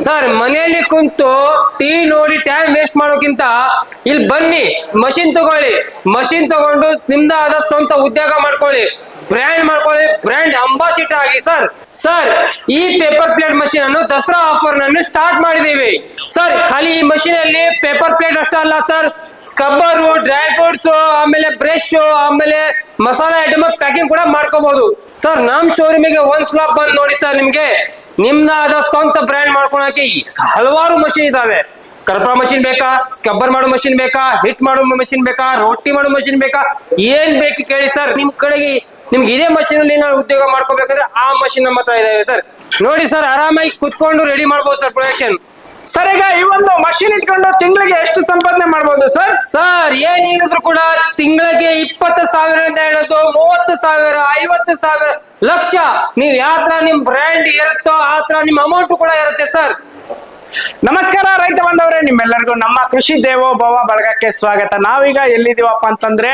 Sir, ಮನೆಯಲ್ಲಿ ಕುಂತು tea ನೋಡಿ ಟೈಮ್ ವೇಸ್ಟ್ ಮಾಡೋಕ್ಕಿಂತ ಇಲ್ಲಿ ಬನ್ನಿ ಮಷಿನ್ ತಗೊಳ್ಳಿ. ಮಷಿನ್ ತಗೊಂಡು ನಿಮ್ದಾದ ಸ್ವಂತ ಉದ್ಯೋಗ ಮಾಡ್ಕೊಳ್ಳಿ. ಬ್ರ್ಯಾಂಡ್ ಮಾಡ್ಕೊಳ್ಳಿ. ಬ್ರ್ಯಾಂಡ್ ಅಂಬಾಸಿಡರ್ ಆಗಿ ಸರ್ ಸರ್ ಈ ಪೇಪರ್ ಪ್ಲೇಟ್ ಮಷೀನ್ ಅನ್ನು ದಸರಾ ಆಫರ್ ನನ್ನು ಸ್ಟಾರ್ಟ್ ಮಾಡಿದೀವಿ ಸರ್ ಖಾಲಿ ಈ ಮಷೀನ್ ಅಲ್ಲಿ ಪೇಪರ್ ಪ್ಲೇಟ್ ಅಷ್ಟೇ ಅಲ್ಲ ಸರ್ ಸ್ಕಬ್ಬರು ಡ್ರೈ ಫ್ರೂಟ್ಸ್ ಆಮೇಲೆ ಬ್ರಷ್ ಆಮೇಲೆ ಮಸಾಲೆ ಐಟಮ್ ಪ್ಯಾಕಿಂಗ್ ಕೂಡ ಮಾಡ್ಕೋಬಹುದು ಸರ್ ನಮ್ ಶೋರೂಮಿಗೆ ಒಂದ್ ಸ್ಲಾಪ್ ಬಂದ್ ನೋಡಿ ಸರ್ ನಿಮ್ಗೆ. ನಿಮ್ದಾದ ಸ್ವಂತ ಬ್ರ್ಯಾಂಡ್ ಮಾಡ್ಕೊಳಕ್ಕೆ ಹಲವಾರು ಮಷೀನ್ ಇದಾವೆ. ಕರ್ಪ ಮಷಿನ್ ಬೇಕಾ? ಸ್ಕಬ್ಬರ್ ಮಾಡೋ ಮಷಿನ್ ಬೇಕಾ? ಹಿಟ್ ಮಾಡೋ ಮಷಿನ್ ಬೇಕಾ? ರೊಟ್ಟಿ ಮಾಡೋ ಮಷಿನ್ ಬೇಕಾ? ಏನ್ ಬೇಕು ಕೇಳಿ ಸರ್ ನಿಮ್ ಕಡೆಗೆ ನಿಮ್ಗೆ ಇದೇ ಮಷೀನ್ ಅಲ್ಲಿ ನಾವು ಉದ್ಯೋಗ ಮಾಡ್ಕೋಬೇಕಂದ್ರೆ ಆ ಮಷಿನ್ ನಮ್ಮ ಹತ್ರ ಇದಾವೆ ಸರ್. ನೋಡಿ ಸರ್ ಆರಾಮಾಗಿ ಕುತ್ಕೊಂಡು ರೆಡಿ ಮಾಡ್ಬೋದು ಸರ್ ಪ್ರೊಡಕ್ಷನ್ ಸರ್ ಈಗ ಈ ಒಂದು ಮಷಿನ್ ಇಟ್ಕೊಂಡು ತಿಂಗಳಿಗೆ ಎಷ್ಟು ಸಂಪಾದನೆ ಮಾಡ್ಬೋದು ಸರ್? ಸರ್ ಏನ್ ಹೇಳಿದ್ರು ಕೂಡ ತಿಂಗಳಿಗೆ ಇಪ್ಪತ್ತು ಸಾವಿರದಿಂದ ಹೇಳೋದು ಮೂವತ್ತು ಸಾವಿರ ಐವತ್ತು ಸಾವಿರ ಲಕ್ಷ. ನೀವ್ ಯಾವ ತರ ನಿಮ್ ಬ್ರ್ಯಾಂಡ್ ಇರುತ್ತೋ ಆ ತರ ನಿಮ್ ಅಮೌಂಟ್ ಕೂಡ ಇರುತ್ತೆ ಸರ್. ನಮಸ್ಕಾರ ರೈತ ಬಂದವರೇ ನಿಮ್ಮೆಲ್ಲರಿಗೂ ನಮ್ಮ ಕೃಷಿ ದೇವೋಭವ ಬಳಗಕ್ಕೆ ಸ್ವಾಗತ. ನಾವೀಗ ಎಲ್ಲಿದೀವಪ್ಪ ಅಂತಂದ್ರೆ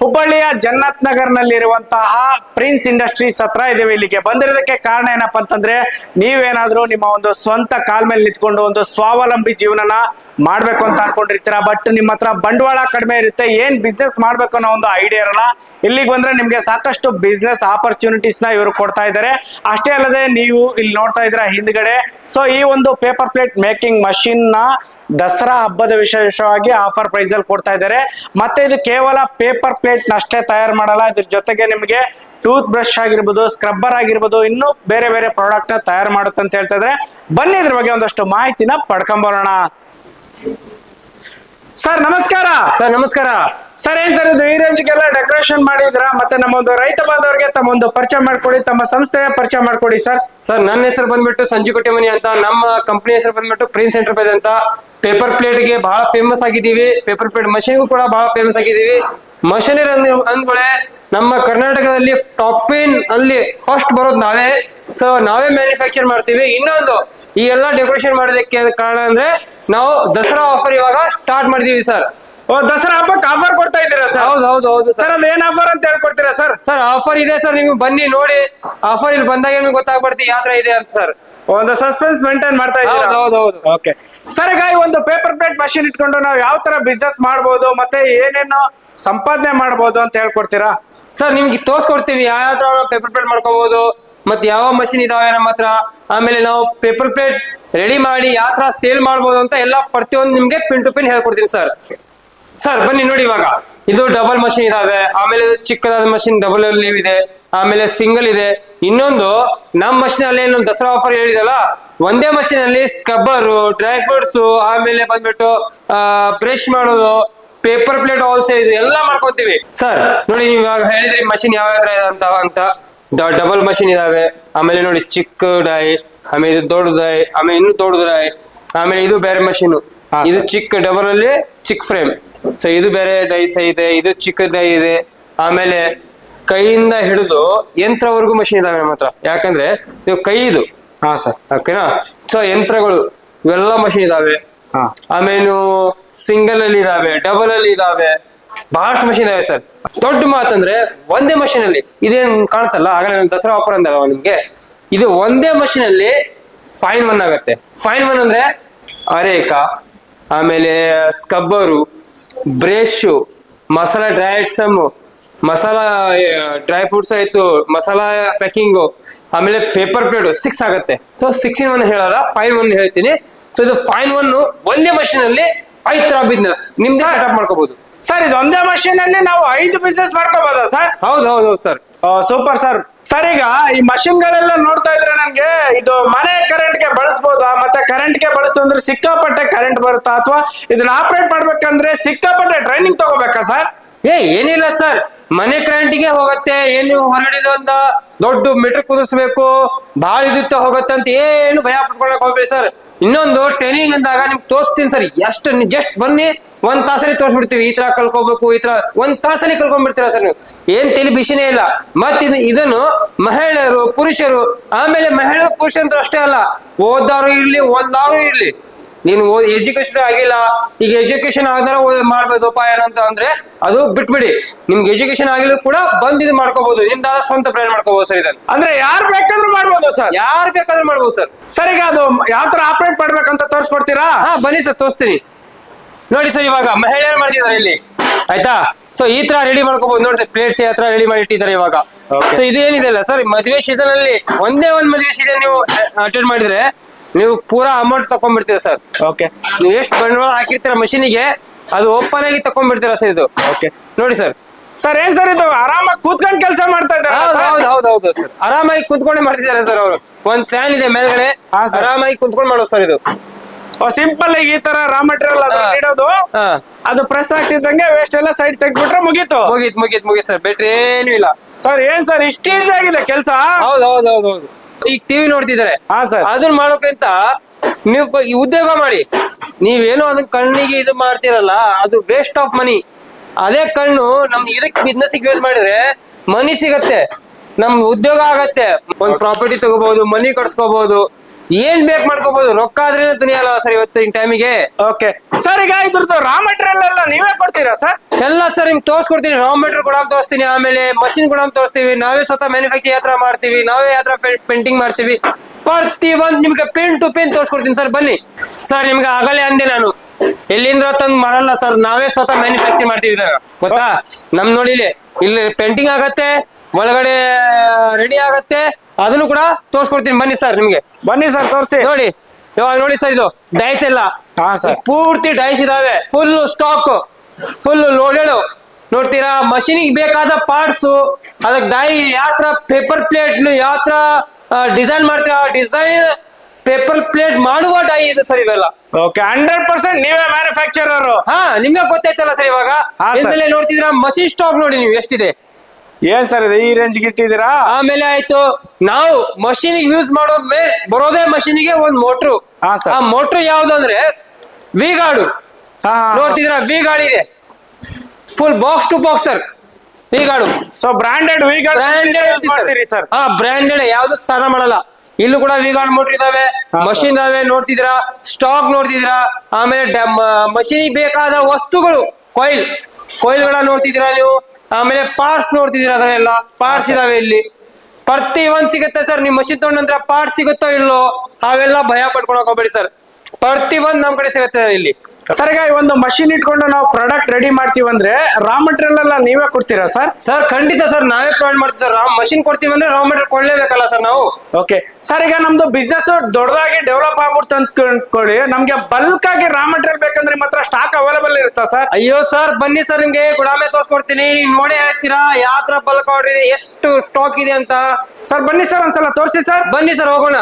ಹುಬ್ಬಳ್ಳಿಯ ಜನ್ನತ್ ನಗರ್ ನಲ್ಲಿರುವಂತಹ ಪ್ರಿನ್ಸ್ ಇಂಡಸ್ಟ್ರೀಸ್ ಹತ್ರ ಇದೇವೆ ಇಲ್ಲಿಗೆ. ಬಂದಿರೋದಕ್ಕೆ ಕಾರಣ ಏನಪ್ಪಾ ಅಂತಂದ್ರೆ, ನೀವೇನಾದ್ರೂ ನಿಮ್ಮ ಒಂದು ಸ್ವಂತ ಕಾಲ್ ಮೇಲೆ ನಿಂತ್ಕೊಂಡು ಒಂದು ಸ್ವಾವಲಂಬಿ ಜೀವನನ ಮಾಡ್ಬೇಕು ಅಂತ ಅನ್ಕೊಂಡಿರ್ತೀರ? ಬಟ್ ನಿಮ್ಮ ಹತ್ರ ಬಂಡವಾಳ ಕಡಿಮೆ ಇರುತ್ತೆ. ಏನ್ ಬಿಸ್ನೆಸ್ ಮಾಡ್ಬೇಕು ಅನ್ನೋ ಒಂದು ಐಡಿಯಾ ಇರಲ್ಲ. ಇಲ್ಲಿಗೆ ಬಂದ್ರೆ ನಿಮ್ಗೆ ಸಾಕಷ್ಟು ಬಿಸ್ನೆಸ್ ಆಪರ್ಚುನಿಟೀಸ್ನ ಇವರು ಕೊಡ್ತಾ ಇದ್ದಾರೆ. ಅಷ್ಟೇ ಅಲ್ಲದೆ ನೀವು ಇಲ್ಲಿ ನೋಡ್ತಾ ಇದ್ರ ಹಿಂದ್ಗಡೆ. ಸೊ ಈ ಒಂದು ಪೇಪರ್ ಪ್ಲೇಟ್ ಮೇಕಿಂಗ್ ಮಷಿನ್ನ ದಸರಾ ಹಬ್ಬದ ವಿಶೇಷವಾಗಿ ಆಫರ್ ಪ್ರೈಸ್ ಅಲ್ಲಿ ಕೊಡ್ತಾ ಇದ್ದಾರೆ. ಮತ್ತೆ ಇದು ಕೇವಲ ಪೇಪರ್ ಪ್ಲೇಟ್ ನಷ್ಟೇ ತಯಾರು ಮಾಡಲ್ಲ. ಇದ್ರ ಜೊತೆಗೆ ನಿಮಗೆ ಟೂತ್ ಬ್ರಷ್ ಆಗಿರ್ಬೋದು ಸ್ಕ್ರಬ್ಬರ್ ಆಗಿರ್ಬೋದು ಇನ್ನೂ ಬೇರೆ ಬೇರೆ ಪ್ರಾಡಕ್ಟ್ನ ತಯಾರು ಮಾಡುತ್ತೆ ಅಂತ ಹೇಳ್ತಾ ಇದ್ರೆ ಬನ್ನಿ ಇದ್ರ ಬಗ್ಗೆ ಒಂದಷ್ಟು ಮಾಹಿತಿನ ಪಡ್ಕೊಂಬರೋಣ. ಸರ್ ನಮಸ್ಕಾರ. ಸರ್ ನಮಸ್ಕಾರ. ಸರ್ ಏನ್ ಸರ್ ಇದು ಈ ರೇಂಜ್ಗೆಲ್ಲ ಡೆಕೋರೇಷನ್ ಮಾಡಿದ್ರ? ಮತ್ತೆ ನಮ್ಮ ಒಂದು ರೈತ ಬಾಂಧವರಿಗೆ ತಮ್ಮ ಒಂದು ಪರಿಚಯ ಮಾಡ್ಕೊಡಿ ತಮ್ಮ ಸಂಸ್ಥೆಯ ಪರಿಚಯ ಮಾಡ್ಕೊಡಿ ಸರ್. ಸರ್ ನನ್ನ ಹೆಸರು ಬಂದ್ಬಿಟ್ಟು ಸಂಜು ಕೊಟ್ಟಿಮನಿ ಅಂತ. ನಮ್ಮ ಕಂಪನಿ ಹೆಸರು ಬಂದ್ಬಿಟ್ಟು ಪ್ರಿನ್ಸ್ ಎಂಟರ್ಪ್ರೈಸ್ ಅಂತ. ಪೇಪರ್ ಪ್ಲೇಟ್ಗೆ ಬಹಳ ಫೇಮಸ್ ಆಗಿದ್ದೀವಿ. ಪೇಪರ್ ಪ್ಲೇಟ್ ಮಷೀನ್ಗೂ ಕೂಡ ಬಹಳ ಫೇಮಸ್ ಆಗಿದ್ದೀವಿ. ಮಷೀನರಿ ಅಂದ್ಕೊಳೆ ನಮ್ಮ ಕರ್ನಾಟಕದಲ್ಲಿ ಟಾಪ್ ಇನ್ ಅಲ್ಲಿ ಫಸ್ಟ್ ಬರೋದು ನಾವೇ. ಸೊ ನಾವೇ ಮ್ಯಾನುಫ್ಯಾಕ್ಚರ್ ಮಾಡ್ತೀವಿ. ಇನ್ನೊಂದು ಈ ಎಲ್ಲ ಡೆಕೋರೇಷನ್ ಮಾಡೋದಕ್ಕೆ ಕಾರಣ ಅಂದ್ರೆ ನಾವು ದಸರಾ ಆಫರ್ ಇವಾಗ ಸ್ಟಾರ್ಟ್ ಮಾಡಿದೀವಿ ಸರ್ ಓ ದಸರಾ ಹಬ್ಬಕ್ಕೆ ಆಫರ್ ಕೊಡ್ತಾ ಇದ್ದೀರಾ ಸರ್ ಹೌದು ಹೌದು ಹೌದು ಸರ್ ಅಲ್ಲಿ ಏನ್ ಆಫರ್ ಅಂತ ಹೇಳ್ಕೊಡ್ತೀರಾ ಸರ್ ಸರ್ ಆಫರ್ ಇದೆ ಸರ್ ನೀವು ಬನ್ನಿ ನೋಡಿ. ಆಫರ್ ಇಲ್ಲಿ ಬಂದಾಗ ನಿಮ್ಗೆ ಗೊತ್ತಾಗ್ಬಿಡ್ತಿ ಯಾವ ತರ ಇದೆ ಅಂತ ಸರ್ ಒಂದು ಸಸ್ಪೆನ್ಸ್ ಮೇಂಟೈನ್ ಮಾಡ್ತಾ ಇದ್ದೀರಾ? ಹೌದು ಹೌದು ಓಕೆ ಸರ್ ಈಗ ಈ ಒಂದು ಪೇಪರ್ ಪ್ಲೇಟ್ ಮಷಿನ್ ಇಟ್ಕೊಂಡು ನಾವು ಯಾವ ತರ ಬಿಸ್ನೆಸ್ ಮಾಡ್ಬೋದು ಮತ್ತೆ ಏನೇನು ಸಂಪಾದನೆ ಮಾಡ್ಬೋದು ಅಂತ ಹೇಳ್ಕೊಡ್ತೀರಾ? ಸರ್, ನಿಮ್ಗೆ ತೋರ್ಸ್ಕೊಡ್ತೀವಿ. ಯಾವ ಪೇಪರ್ ಪ್ಲೇಟ್ ಮಾಡ್ಕೋಬಹುದು ಮತ್ತೆ ಯಾವ ಮಷಿನ್ ಇದಾವೆ ನಮ್ಮ ಹತ್ರ? ಆಮೇಲೆ ನಾವು ಪೇಪರ್ ಪ್ಲೇಟ್ ರೆಡಿ ಮಾಡಿ ಯಾವ ತರ ಸೇಲ್ ಮಾಡ್ಬೋದು ಅಂತ ಎಲ್ಲ ಪ್ರತಿಯೊಂದು ನಿಮ್ಗೆ ಪಿನ್ ಟು ಪಿನ್ ಹೇಳ್ಕೊಡ್ತೀನಿ ಸರ್. ಸರ್, ಬನ್ನಿ ನೋಡಿ ಇವಾಗ. ಇದು ಡಬಲ್ ಮಷಿನ್ ಇದಾವೆ. ಆಮೇಲೆ ಚಿಕ್ಕದಾದ ಮಷಿನ್ ಡಬಲ್ ಲೀವ್ ಇದೆ. ಆಮೇಲೆ ಸಿಂಗಲ್ ಇದೆ. ಇನ್ನೊಂದು, ನಮ್ಮ ಮಷಿನ್ ಅಲ್ಲಿ ದಸರಾ ಆಫರ್ ಹೇಳಿದಲ್ಲ? ಒಂದೇ ಮಷಿನ್ ಅಲ್ಲಿ ಸ್ಕಬ್ಬರು ಡ್ರೈ ಫ್ರೂಟ್ಸ್ ಆಮೇಲೆ ಬಂದ್ಬಿಟ್ಟು ಬ್ರಷ್ ಮಾಡೋದು ಪೇಪರ್ ಪ್ಲೇಟ್ ಆಲ್ ಸೈಜ್ ಎಲ್ಲ ಮಾಡ್ಕೊತೀವಿ. ಸರ್ ನೋಡಿ ನೀವು ಇವಾಗ ಹೇಳಿದ್ರಿ ಮಷಿನ್ ಯಾವ ಯಾವ ಇದೆ ಅಂತ. ಅಂತ ಡಬಲ್ ಮಷಿನ್ ಇದಾವೆ. ಆಮೇಲೆ ನೋಡಿ ಚಿಕ್ಕ ಡೈ ಆಮೇಲೆ ಇದು ದೊಡ್ಡ ಡೈ ಆಮೇಲೆ ಇನ್ನು ದೊಡ್ಡ ಡೈ ಆಮೇಲೆ ಇದು ಬೇರೆ ಮಷೀನ್ ಇದು ಚಿಕ್ಕ ಡಬಲ್ ಅಲ್ಲಿ ಚಿಕ್ಕ ಫ್ರೇಮ್ ಸೊ ಇದು ಬೇರೆ ಡೈಸ್ ಇದೆ ಇದು ಚಿಕ್ಕ ಡೈ ಇದೆ. ಆಮೇಲೆ ಕೈಯಿಂದ ಹಿಡಿದು ಯಂತ್ರವರೆಗೂ ಮಷಿನ್ ಇದಾವೆ ನಮ್ಮ ಹತ್ರ. ಯಾಕಂದ್ರೆ ಇದು ಕೈದು. ಹಾ ಸರ್ ಓಕೆನಾ ಸೊ ಯಂತ್ರಗಳು ಇವೆಲ್ಲ ಮಷಿನ್ ಇದಾವೆ. ಆಮೇಲೆ ಸಿಂಗಲ್ ಅಲ್ಲಿ ಇದಾವೆ ಡಬಲ್ ಅಲ್ಲಿ ಇದಾವೆ. ಬಹಳಷ್ಟು ಮಷಿನ್ ಇದಾವೆ ಸರ್ ದೊಡ್ಡ ಮಾತಂದ್ರೆ ಒಂದೇ ಮಷಿನ್ ಅಲ್ಲಿ. ಇದೇನ್ ಕಾಣ್ತಲ್ಲ? ಆಗಲೇ ದಸರಾ ಆಫರ್ ಅಂದಲ್ಲ ನಿಮ್ಗೆ? ಇದು ಒಂದೇ ಮಷಿನ್ ಅಲ್ಲಿ ಫೈನ್ ಒನ್ ಆಗತ್ತೆ. ಫೈನ್ ಒನ್ ಅಂದ್ರೆ ಅರೇಕ, ಆಮೇಲೆ scrubber brush masala dry item masala dry fruits ಆಯ್ತು ಮಸಾಲಾ ಪ್ಯಾಕಿಂಗು ಆಮೇಲೆ ಪೇಪರ್ ಪ್ಲೇಟ್ ಸಿಕ್ಸ್ ಆಗುತ್ತೆ. ಸೊ ಸಿಕ್ಸ್ ಇನ್ ಒನ್ ಹೇಳಲ್ಲ ಫೈವ್ ಒನ್ ಹೇಳ್ತೀನಿ. ಸೊ ಇದು ಫೈನ್ ಒನ್ ಒಂದೇ ಮಷೀನ್ ಅಲ್ಲಿ ಐದು ತರ ಬಿಸ್ನೆಸ್ ನಿಮ್ದು ಸೆಟಪ್ ಮಾಡ್ಕೋಬಹುದು ಸರ್ ಇದು ಒಂದೇ ಮಷೀನ್ ಅಲ್ಲಿ ನಾವು ಐದು ಬಿಸ್ನೆಸ್ ಮಾಡ್ಕೋಬೋದಾ ಸರ್ ಹೌದು ಹೌದು ಹೌದು ಸರ್ ಸೂಪರ್ ಸರ್ ಸರ್ ಈಗ ಈ ಮಷಿನ್ ಗಳೆಲ್ಲ ನೋಡ್ತಾ ಇದ್ರೆ ನನ್ಗೆ ಇದು ಮನೆ ಕರೆಂಟ್ಗೆ ಬಳಸಬಹುದಾ ಮತ್ತೆ ಕರೆಂಟ್ಗೆ ಬಳಸ್ತು ಅಂದ್ರೆ ಸಿಕ್ಕಾಪಟ್ಟೆ ಕರೆಂಟ್ ಬರುತ್ತಾ ಅಥವಾ ಇದನ್ನ ಆಪರೇಟ್ ಮಾಡ್ಬೇಕಂದ್ರೆ ಸಿಕ್ಕಾಪಟ್ಟೆ ಟ್ರೈನಿಂಗ್ ತಗೋಬೇಕಾ ಸರ್ ಏ ಏನಿಲ್ಲ ಸರ್ ಮನೆ ಕ್ರಾಂಟಿಗೆ ಹೋಗತ್ತೆ ಏನು ಹೊರಗಡೆ ಅಂತ ದೊಡ್ಡ ಮೀಟರ್ ಕುದಿಸ್ಬೇಕು, ಬಾಳ ಇದ್ದ ಹೋಗತ್ತೆ ಅಂತ ಏನು ಭಯ ಪಟ್ಕೊಳಕ್ ಹೋಗ್ಬೇಡಿ ಸರ್ ಇನ್ನೊಂದು ಟ್ರೈನಿಂಗ್ ಅಂದಾಗ ನಿಮ್ಗೆ ತೋರಿಸ್ತೀನಿ ಸರ್ ಎಷ್ಟು ಜಸ್ಟ್ ಬನ್ನಿ, ಒಂದ್ ತಾಸಲ್ಲಿ ತೋರಿಸ್ಬಿಡ್ತೀವಿ. ಈ ತರ ಕಲ್ಕೋಬೇಕು, ಈ ತರ ಒಂದ್ ತಾಸಲ್ಲಿ ಕಲ್ಕೊಂಡ್ಬಿಡ್ತೀರ ಸರ್ ನೀವು? ಏನ್ ತಲೆ ಬಿಸಿನೇ ಇಲ್ಲ. ಮತ್ತ ಇದು, ಇದನ್ನು ಮಹಿಳೆಯರು, ಪುರುಷರು, ಆಮೇಲೆ ಮಹಿಳೆ ಅಂತ ಅಷ್ಟೇ ಅಲ್ಲ. ಓದಾರು ಇರ್ಲಿ ಓದಾರು ಇರ್ಲಿ. ನೀನು ಎಜುಕೇಶನ್ ಆಗಿಲ್ಲ ಈಗ ಎಜುಕೇಶನ್ ಆಧಾರ ಮಾಡ್ಬೋದಪ್ಪ ಏನಂತ ಅಂದ್ರೆ ಅದು ಬಿಟ್ಬಿಡಿ. ನಿಮ್ಗೆ ಎಜುಕೇಶನ್ ಆಗಿಲ್ಲ ಕೂಡ ಬಂದ್ ಇದು ಮಾಡ್ಕೋಬಹುದು ನಿಮ್ದಾದ ಸ್ವಂತ ಪ್ರೇರಣೆ ಮಾಡ್ಕೋಬಹುದು ಸರ್ ಇದನ್ನ. ಅಂದ್ರೆ ಯಾರು ಬೇಕಾದ್ರೂ ಮಾಡ್ಬೋದು ಸರ್. ಯಾರು ಬೇಕಾದ್ರೂ ಮಾಡ್ಬೋದು ಸರ್. ಸರ್ ಈಗ ಅದು ಯಾವ ತರ ಆಪರೇಟ್ ಮಾಡ್ಬೇಕಂತ ತೋರಿಸ್ಕೊಡ್ತೀರಾ? ಹಾ ಬನ್ನಿ ಸರ್ ತೋರಿಸ್ತೀನಿ. ನೋಡಿ ಸರ್ ಇವಾಗ ಮಹಿಳೆಯರು ಮಾಡ್ತಿದ್ದಾರೆ ಇಲ್ಲಿ. ಆಯ್ತಾ? ಸೊ ಈ ತರ ರೆಡಿ ಮಾಡ್ಕೋಬಹುದು ನೋಡಿ ಸರ್ ಪ್ಲೇಟ್ಸ್ ಯಾವ ತರ ರೆಡಿ ಮಾಡಿ ಇಟ್ಟಿದ್ದಾರೆ ಇವಾಗ. ಸೊ ಇದು ಏನಿದೆ ಅಲ್ಲ ಸರ್ ಮದುವೆ ಸೀಸನ್ ಅಲ್ಲಿ ಒಂದೇ ಒಂದ್ ಮದುವೆ ಸೀಸನ್ ನೀವು ಅಟೆಂಡ್ ಮಾಡಿದ್ರೆ ನೀವು ಪೂರಾ ಅಮೌಂಟ್ ತಕೊಂಡ್ಬಿಡ್ತೀರಾ ಸರ್. ಓಕೆ ನೀವು ಎಷ್ಟು ಬಂಡವಾಳ ಹಾಕಿರ್ತೀರ ಮಷೀನಿಗೆ ಅದು ಓಪನ್ ಆಗಿ ತಕೊಂಡ್ಬಿಡ್ತೀರಾ ಸರ್ ಇದು? ಓಕೆ ನೋಡಿ ಸರ್. ಸರ್ ಏನ್ ಸರ್ ಇದು? ಆರಾಮಾಗಿ ಕೂತ್ಕೊಂಡು ಕೆಲಸ ಮಾಡ್ತಾ ಹೌದು ಇದ್ದಾರೆ ಹೌದು ಹೌದು ಹೌದು ಸರ್. ಆರಾಮಾಗಿ ಕುತ್ಕೊಂಡೇ ಮಾಡ್ತಿದ್ದಾರೆ ಸರ್ ಅವರು. ಒಂದ್ ಫ್ಯಾನ್ ಇದೆ ಮೇಲ್ಗಡೆ. ಹಾ, sir. ಆರಾಮಾಗಿ ಕುತ್ಕೊಂಡು ಮಾಡೋದು ಸರ್ ಇದು. ಸಿಂಪಲ್ ಆಗಿ ಈ ತರ ರಾ ಮೆಟೀರಿಯಲ್ ಅದು ಹಾ. ಇಡೋದು. ಹಾ. ಅದು ಪ್ರೆಸ್ ಆಗ್ತಿದ್ದಂಗೆ ವೇಸ್ಟ್ ಎಲ್ಲ ಸೈಡ್ ತೆಗ್ದ್ಬಿಟ್ರೆ ಮುಗೀತು. ಮುಗೀತ್ ಮುಗೀತ್ ಮುಗೀತ್ ಸರ್. ಬೆಟ್ರಿ ಏನು ಇಲ್ಲ. ಸರ್ ಏನ್ ಸರ್? ಇಷ್ಟು ಈಸಿ ಆಗಿದೆ ಕೆಲಸ? ಹೌದು ಹೌದು ಹೌದು ಹೌದು. ಈಗ ಟಿವಿ ನೋಡ್ತಿದ್ದಾರೆ ಹಾ ಸರ್. ಅದನ್ನ ಮಾಡೋಕ್ಕಿಂತ ನೀವು ಈ ಉದ್ಯೋಗ ಮಾಡಿ. ನೀವೇನೋ ಅದನ್ನ ಕಣ್ಣಿಗೆ ಇದು ಮಾಡ್ತಿರಲ್ಲ ಅದು ವೇಸ್ಟ್ ಆಫ್ ಮನಿ ಅದೇ ಕಣ್ಣು ನಮ್ ಇದಕ್ ಬಿಸ್ನೆಸ್ ಮಾಡಿದ್ರೆ ಮನಿ ಸಿಗತ್ತೆ. ನಮ್ ಉದ್ಯೋಗ ಆಗತ್ತೆ. ಒಂದ್ ಪ್ರಾಪರ್ಟಿ ತಗೋಬಹುದು ಮನಿ ಕಟ್ಸ್ಕೋಬಹುದು. ಏನ್ ಬೇಕ್ ಮಾಡ್ಕೋಬಹುದು? ರೊಕ್ಕ ಆದ್ರೆ ದುನಿಯಲ್ಲ ಸರ್ ಇವತ್ತು ಇವತ್ತಿನ ಟೈಮಿಗೆ ಓಕೆ ಸರ್ ಈಗ ಇದ್ರದ್ದು ರಾ ಮೆಟೀರಿಯಲ್ ಎಲ್ಲ ನೀವೇ ಕೊಡ್ತೀರಾ ಸರ್ ಎಲ್ಲ ಸರ್ ನಿಮ್ಗೆ ತೋರ್ಸ್ಕೊಡ್ತೀನಿ. ರಾ ಮೆಟೀರಿಯಲ್ ಕೂಡ ತೋರಿಸ್ತೀನಿ ಆಮೇಲೆ ಮಷಿನ್ ಕೂಡ ತೋರಿಸ್ತೀವಿ. ನಾವೇ ಸ್ವತಃ ಮ್ಯಾನುಫ್ಯಾಕ್ಚರ್ ಯಾತ್ರ ಮಾಡ್ತೀವಿ. ನಾವೇ ಯಾತ್ರ ಪೇಂಟಿಂಗ್ ಮಾಡ್ತೀವಿ. ಪ್ರತಿ ಒಂದ್ ನಿಮ್ಗೆ ಪೇನ್ ಟು ಪೇನ್ ತೋರ್ಸ್ಕೊಡ್ತೀನಿ ಸರ್ ಬನ್ನಿ. ಸರ್ ನಿಮ್ಗೆ ಆಗಲೇ ಅಂದೆ ನಾನು. ಎಲ್ಲಿಂದ ತಂದ್ ಮಾಡಲ್ಲ ಸರ್ ನಾವೇ ಸ್ವತಃ ಮ್ಯಾನುಫ್ಯಾಕ್ಚರ್ ಮಾಡ್ತೀವಿ ಸರ್ ಗೊತ್ತಾ? ನಮ್ ನೋಡಿಲಿ ಇಲ್ಲಿ ಪೇಂಟಿಂಗ್ ಆಗತ್ತೆ ಒಳಗಡೆ ರೆಡಿ ಆಗತ್ತೆ. ಅದನ್ನು ಕೂಡ ತೋರ್ಸ್ಕೊಡ್ತೀನಿ. ಬನ್ನಿ ಸರ್ ನಿಮ್ಗೆ. ಬನ್ನಿ ಸರ್ ತೋರಿಸಿ. ನೋಡಿ ಇವಾಗ ನೋಡಿ ಸರ್ ಇದು ಡೈಸ್ ಎಲ್ಲ. ಹಾ ಸರ್ ಪೂರ್ತಿ ಡೈಸ್ ಇದಾವೆ. ಫುಲ್ ಸ್ಟಾಕ್ ಫುಲ್ ಲೋಡೆಡ್ ನೋಡ್ತೀರಾ ಮಷೀನಿಗೆ ಬೇಕಾದ ಪಾರ್ಟ್ಸ್ ಅದಕ್ಕೆ ಡೈ ಯಾವ ತರ ಪೇಪರ್ ಪ್ಲೇಟ್ ಯಾವ ತರ ಡಿಸೈನ್ ಮಾಡ್ತೀರಾ ಡಿಸೈನ್ ಪೇಪರ್ ಪ್ಲೇಟ್ ಮಾಡುವ ಡೈ ಇದು ಸರ್ ಇವೆಲ್ಲ. ಓಕೆ ಹಂಡ್ರೆಡ್ ಪರ್ಸೆಂಟ್ ನೀವೇ ಮ್ಯಾನುಫ್ಯಾಕ್ಚರರ್ ಹಾ ನಿಮ್ಗೆ ಗೊತ್ತಾಯ್ತಲ್ಲ ಸರ್ ಇವಾಗ. ಹಾ, sir. ಇದ್ಮೇಲೆ ನೋಡ್ತಿದ್ದೀರಾ ಮಷೀನ್ ಸ್ಟಾಕ್ ನೋಡಿ ನೀವು ಎಷ್ಟಿದೆ. ಏನ್ ಸರ್ ಇದು ಈ ರೇಂಜ್ ಇಟ್ಟಿದ್ದೀರಾ? ಆಮೇಲೆ ಆಯ್ತು. ನಾವು ಮಷೀನ್ ಯೂಸ್ ಮಾಡೋ ಮೇಲೆ ಬರೋದೇ ಮಷೀನಿಗೆ ಒಂದ್ ಮೋಟ್ರು ಹಾ, sir. ಆ ಮೋಟ್ರು ಯಾವ್ದು ಅಂದ್ರೆ ವಿಗಾಡು ಹಾ ನೋಡ್ತಿದ್ರ ವಿ ಗಾಡಿ ಇದೆ. Full box to box sir V god. So branded ವೀಗಲ್ ಮಾಡ್ತೀರಿ ಸರ್ ಹಾ ಬ್ರಾಂಡೆಡ್ ಯಾವ್ದು ಸ್ಥಾನ ಮಾಡಲ್ಲ. ಇಲ್ಲೂ ಕೂಡ ವಿ ಗಾರ್ಡ್ ಮೋಟರ್ ಇದಾವೆ. ಹಾ, ಮಷಿನ್ ಇದಾವೆ ನೋಡ್ತಿದ್ದೀರಾ? ಸ್ಟಾಕ್ ನೋಡ್ತಿದ್ದೀರಾ? ಆಮೇಲೆ ಮಷೀನ್ ಬೇಕಾದ ವಸ್ತುಗಳು. ಕೊಯ್ಲ್ ಕೊಯ್ಲ್ಗಳ ನೋಡ್ತಿದ್ದೀರಾ ನೀವು? ಆಮೇಲೆ ಪಾರ್ಟ್ಸ್ ನೋಡ್ತಿದ್ದೀರಾ ಅದನ್ನೆಲ್ಲ? ಪಾರ್ಟ್ಸ್ ಇದಾವೆ ಇಲ್ಲಿ. ಪ್ರತಿ ಒಂದ್ ಸಿಗುತ್ತೆ ಸರ್, ನಿಮ್ ಮಷಿನ್ ತಗೊಂಡ ನಂತರ ಪಾರ್ಟ್ ಸಿಗುತ್ತೋ ಇಲ್ಲೋ ಅವೆಲ್ಲ ಭಯ ಪಡ್ಕೊಳಕ್ ಹೋಗ್ಬೇಡಿ ಸರ್. ಪ್ರತಿ ಒಂದ್ ನಮ್ ಕಡೆ ಸಿಗುತ್ತೆ ಇಲ್ಲಿ. ಸರ್ ಈಗ ಈ ಒಂದು ಮಷಿನ್ ಇಟ್ಕೊಂಡು ನಾವು ಪ್ರಾಡಕ್ಟ್ ರೆಡಿ ಮಾಡ್ತೀವಿ ಅಂದ್ರೆ ರಾ ಮೆಟೀರಿಯಲ್ ಎಲ್ಲ ನೀವೇ ಕೊಡ್ತೀರಾ ಸರ್? ಸರ್ ಖಂಡಿತ ಸರ್ ನಾವೇ ಪ್ರೊವೈಡ್ ಮಾಡ್ತೀವಿ ಸರ್. ರಾ ಮಷಿನ್ ಕೊಡ್ತೀವಿ ಅಂದ್ರೆ ರಾ ಮೆಟೀರಿಯಲ್ ಕೊಡ್ಲೇಬೇಕಲ್ಲ ಸರ್ ನಾವು? ಓಕೆ ಸರ್ ಈಗ ನಮ್ದು ಬಿಸ್ನೆಸ್ ದೊಡ್ಡದಾಗಿ ಡೆವಲಪ್ ಆಗ್ಬಿಡ್ತು ಅಂದ್ಕೊಳ್ಳಿ. ನಮ್ಗೆ ಬಲ್ಕ್ ಆಗಿ ರಾ ಮೆಟೀರಿಯಲ್ ಬೇಕಂದ್ರೆ ಮಾತ್ರ ಸ್ಟಾಕ್ ಅವೈಲೇಬಲ್ ಇರುತ್ತಾ ಸರ್? ಅಯ್ಯೋ ಸರ್ ಬನ್ನಿ ಸರ್ ನಿಮ್ಗೆ ಗುಡಾಮೆ ತೋರಿಸ್ಕೊಡ್ತೀನಿ. ನೀವ್ ನೋಡಿ ಹೇಳ್ತೀರಾ ಯಾವ ತರ ಬಲ್ಕ್ ಆರ್ಡರ್ ಇದೆ ಎಷ್ಟು ಸ್ಟಾಕ್ ಇದೆ ಅಂತ? ಸರ್ ಬನ್ನಿ ಸರ್ ಒಂದ್ಸಲ ತೋರಿಸಿ ಸರ್. ಬನ್ನಿ ಸರ್ ಹೋಗೋಣ.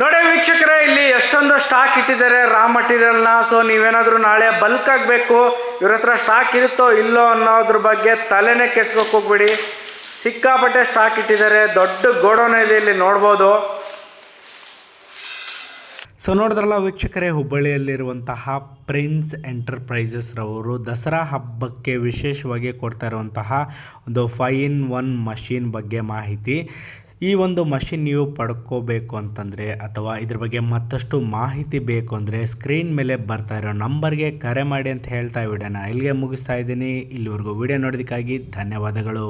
ನೋಡಿ ವೀಕ್ಷಕರೇ, ಇಲ್ಲಿ ಎಷ್ಟೊಂದು ಸ್ಟಾಕ್ ಇಟ್ಟಿದ್ದಾರೆ. ರಾ ಮಟೀರಿಯಲ್ನ ಸೊ ನೀವೇನಾದರೂ ನಾಳೆ ಬಲ್ಕ್ ಆಗಬೇಕು. ಇವ್ರ ಹತ್ರ ಸ್ಟಾಕ್ ಇರುತ್ತೋ ಇಲ್ಲೋ ಅನ್ನೋದ್ರ ಬಗ್ಗೆ ತಲೆನೇ ಕೆಡ್ಸ್ಕೊಕ್ ಹೋಗ್ಬೇಡಿ. ಸಿಕ್ಕಾಪಟ್ಟೆ ಸ್ಟಾಕ್ ಇಟ್ಟಿದ್ದಾರೆ. ದೊಡ್ಡ ಗೋಡೌನ್ ಇದೆ ಇಲ್ಲಿ, ನೋಡ್ಬೋದು. ಸೊ ನೋಡಿದ್ರಲ್ಲ ವೀಕ್ಷಕರೇ, ಹುಬ್ಬಳ್ಳಿಯಲ್ಲಿರುವಂತಹ ಪ್ರಿನ್ಸ್ ಎಂಟರ್ಪ್ರೈಸಸ್ ರವರು ದಸರಾ ಹಬ್ಬಕ್ಕೆ ವಿಶೇಷವಾಗಿ ಕೊಡ್ತಾ ಇರುವಂತಹ ಒಂದು ಫೈವ್ ಇನ್ ಒನ್ ಮಷೀನ್ ಬಗ್ಗೆ ಮಾಹಿತಿ. ಈ ಒಂದು ಮಷಿನ್ ನೀವು ಪಡ್ಕೋಬೇಕು ಅಂತಂದರೆ ಅಥವಾ ಇದ್ರ ಬಗ್ಗೆ ಮತ್ತಷ್ಟು ಮಾಹಿತಿ ಬೇಕು ಅಂದರೆ ಸ್ಕ್ರೀನ್ ಮೇಲೆ ಬರ್ತಾ ಇರೋ ನಂಬರ್ಗೆ ಕರೆ ಮಾಡಿ ಅಂತ ಹೇಳ್ತಾ ವಿಡಿಯೋನ ಇಲ್ಲಿಗೆ ಮುಗಿಸ್ತಾ ಇದ್ದೀನಿ. ಇಲ್ಲಿವರೆಗೂ ವಿಡಿಯೋ ನೋಡೋದಕ್ಕಾಗಿ ಧನ್ಯವಾದಗಳು.